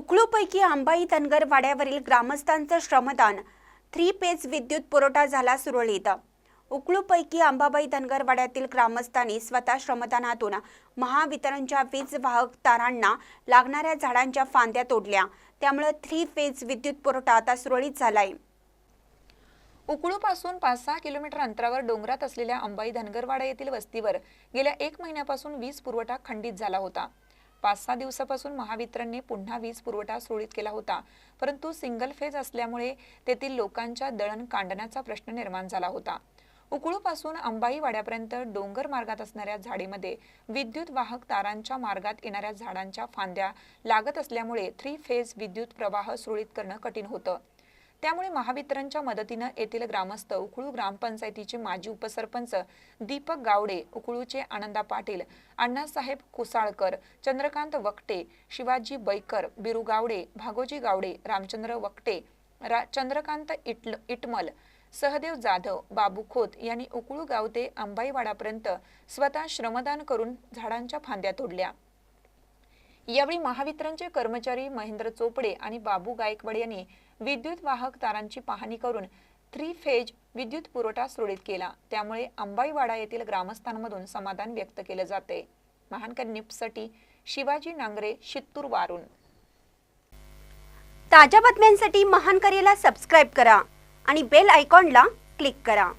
उकळूपैकी अंबाई धनगर वाड्यावरील ग्रामस्थांचं श्रमदान. Three page विद्युत पुरवठा झाला सुरळीत. उकळूपैकी अंबाबाई धनगर वाड्यातील ग्रामस्थांनी स्वतः श्रमदानातून महावितरणच्या वीज वाहक तारांना लागणाऱ्या झाडांच्या फांद्या तोडल्या. त्यामुळे थ्री फेज विद्युत पुरवठा आता सुरळीत झालाय. उकळूपासून पाच सहा किलोमीटर अंतरावर डोंगरात असलेल्या अंबाई धनगरवाडा येथील वस्तीवर गेल्या एक महिन्यापासून वीज पुरवठा खंडित झाला होता. पाच सहा दिवसापासून महावितरणने पुन्हा वीज पुरवठा सुरळीत केला होता. परंतु सिंगल फेज असल्यामुळे तेथील लोकांच्या दळण कांडण्याचा प्रश्न निर्माण झाला होता. उकळूपासून अंबाई वाड्यापर्यंत डोंगर मार्गात असणाऱ्या झाडीमध्ये विद्युत वाहक तारांच्या मार्गात येणाऱ्या झाडांच्या फांद्या लागत असल्यामुळे थ्री फेज विद्युत प्रवाह सुरळीत करणं कठीण होतं. त्यामुळे महावितरणच्या मदतीनं येथील ग्रामस्थ उकळू ग्रामपंचायतीचे माजी उपसरपंच दीपक गावडे उकळूचे आनंदा पाटील अण्णासाहेब कुसाळकर चंद्रकांत वकटे शिवाजी बैकर बिरू गावडे भागोजी गावडे रामचंद्र वकटे रा चंद्रकांत इटल इटमल सहदेव जाधव बाबू खोत यांनी उकळू गाव ते अंबाईवाडापर्यंत स्वतः श्रमदान करून झाडांच्या फांद्या तोडल्या. यावेळी महावितरणचे कर्मचारी महेंद्र चोपडे आणि बाबू गायकवाड यांनी विद्युत वाहक तारांची पाहणी करून थ्री फेज विद्युत पुरवठा सुरळीत केला. त्यामुळे अंबाईवाडा येथील ग्रामस्थांमधून समाधान व्यक्त केलं जाते. महानकर निप्ससाठी शिवाजी नांगरे शित्तूर वारून. ताज्या बातम्यांसाठी महानकरेला सबस्क्राईब करा आणि बेल आयकॉनला क्लिक करा.